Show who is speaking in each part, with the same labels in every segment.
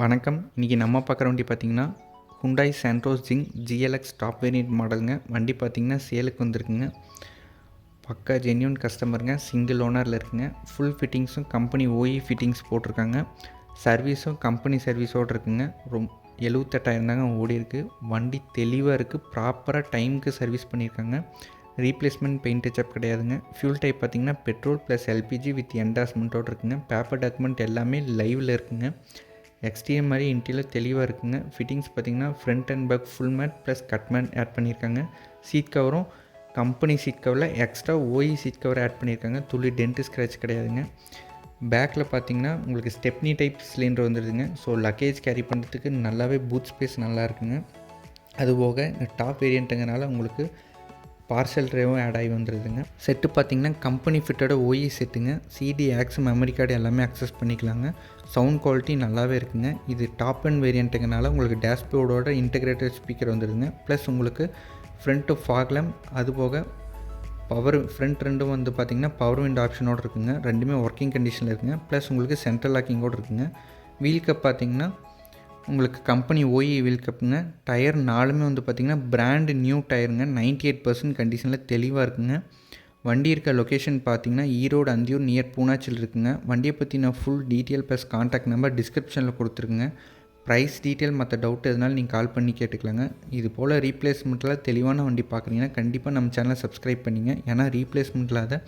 Speaker 1: வணக்கம். இன்றைக்கி நம்ம பார்க்குற வண்டி பார்த்திங்கன்னா ஹுண்டாய் சாண்ட்ரோஸ் ஜிங் ஜிஎல்எக்ஸ் டாப் வேரியன்ட் மாடலுங்க வண்டி பார்த்திங்கன்னா சேலுக்கு வந்திருக்குங்க. பக்கா ஜென்யூன் கஸ்டமருங்க சிங்கிள் ஓனரில் இருக்குங்க. ஃபுல் ஃபிட்டிங்ஸும் கம்பெனி ஓஇ ஃபிட்டிங்ஸ் போட்டிருக்காங்க. சர்வீஸும் கம்பெனி சர்வீஸோடு இருக்குங்க. ரொம் எழுவத்தெட்டாயிரம் தாங்க ஓடி இருக்குது வண்டி தெளிவாக இருக்குது ப்ராப்பராக டைமுக்கு சர்வீஸ் பண்ணியிருக்காங்க. ரீப்ளேஸ்மெண்ட் பெயிண்ட் டச்சப் கிடையாதுங்க. ஃபியூல் டைப் பார்த்திங்கன்னா பெட்ரோல் ப்ளஸ் எல்பிஜி வித் என்டாஸ்மெண்ட்டோடு இருக்குங்க. பேப்பர் டாக்குமெண்ட் எல்லாமே லைவில் இருக்குங்க. எக்ஸ்டிஎம் மாதிரி இன்டீரியர் தெளிவாக இருக்குங்க. ஃபிட்டிங்ஸ் பார்த்திங்கன்னா front and back full mat plus cut mat add பண்ணியிருக்காங்க. சீட் கவரும் கம்பெனி சீட் கவரில் extra OE seat cover add பண்ணியிருக்காங்க. துளி டென்ட் ஸ்க்ராட்ச் கிடையாதுங்க. பேக்கில் பார்த்தீங்கன்னா உங்களுக்கு ஸ்டெப்னி டைப் சிலிண்டர் வந்துடுதுங்க ஸோ லக்கேஜ் கேரி பண்ணுறதுக்கு நல்லாவே பூத் ஸ்பேஸ் நல்லா இருக்குங்க. அதுபோக டாப் வேரியண்ட்டுங்கிறனால உங்களுக்கு பார்சல் ட்ரைவும் ஆட் ஆகி வந்துடுதுங்க செட்டு பார்த்தீங்கன்னா கம்பெனி ஃபிட்டோட ஓஇ செட்டுங்க சிடி ஆக்ஸ் மெமரி கார்டு எல்லாமே அக்சஸ் பண்ணிக்கலாங்க. சவுண்ட் குவாலிட்டி நல்லாவே இருக்குங்க. இது டாப் அண்ட் வேரியண்ட்டுங்கனால உங்களுக்கு டேஷ்போர்டோட இன்டெகிரேட்டட் ஸ்பீக்கர் வந்துடுதுங்க ப்ளஸ் உங்களுக்கு ஃப்ரண்ட்டு ஃபாக்லம் அதுபோக பவர் ஃப்ரண்ட் ரெண்டும் வந்து பார்த்திங்கன்னா பவர் விண்ட் ஆப்ஷனோடு இருக்குங்க. ரெண்டுமே ஒர்க்கிங் கண்டிஷனில் இருக்குங்க. ப்ளஸ் உங்களுக்கு சென்ட்ரல் லாக்கிங்கோடு இருக்குங்க. வீல் கப் பார்த்திங்கன்னா உங்களுக்கு கம்பெனி ஓஇ வீல் கப்புங்க. டயர் நாலுமே வந்து பார்த்திங்கன்னா பிராண்டு நியூ டயருங்க நைன்டி எயிட் பர்சன்ட் கண்டிஷனில் தெளிவாக இருக்குங்க. வண்டி இருக்க லொக்கேஷன் பார்த்தீங்கன்னா ஈரோடு அந்தியூர் நியர் பூனாச்சில் இருக்குங்க. வண்டியை பற்றின full detail plus contact number டிஸ்கிரிப்ஷனில் கொடுத்துருக்குங்க. ப்ரைஸ் டீட்டெயில் மற்ற டவுட் எதுனாலும் நீங்கள் கால் பண்ணி கேட்டுக்கலாங்க. இது போல் ரீப்ளேஸ்மெண்ட்டில் தெளிவான வண்டி பார்க்குறீங்கன்னா கண்டிப்பாக நம்ம சேனலை சப்ஸ்கிரைப் பண்ணிங்க. ஏன்னா ரீப்ளேஸ்மெண்ட்டில் அதை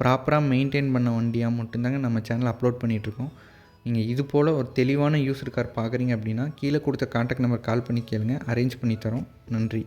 Speaker 1: ப்ராப்பராக மெயின்டைன் பண்ண வண்டியாக மட்டும்தாங்க நம்ம சேனல் அப்லோட் பண்ணிகிட்ருக்கோம் நீங்கள் இது போல் ஒரு தெளிவான யூஸ் கார் பார்க்குறீங்க அப்படின்னா கீழே கொடுத்த கான்டாக்ட் நம்பர் கால் பண்ணி கேளுங்க. அரேஞ்ச் பண்ணி தரோம். நன்றி.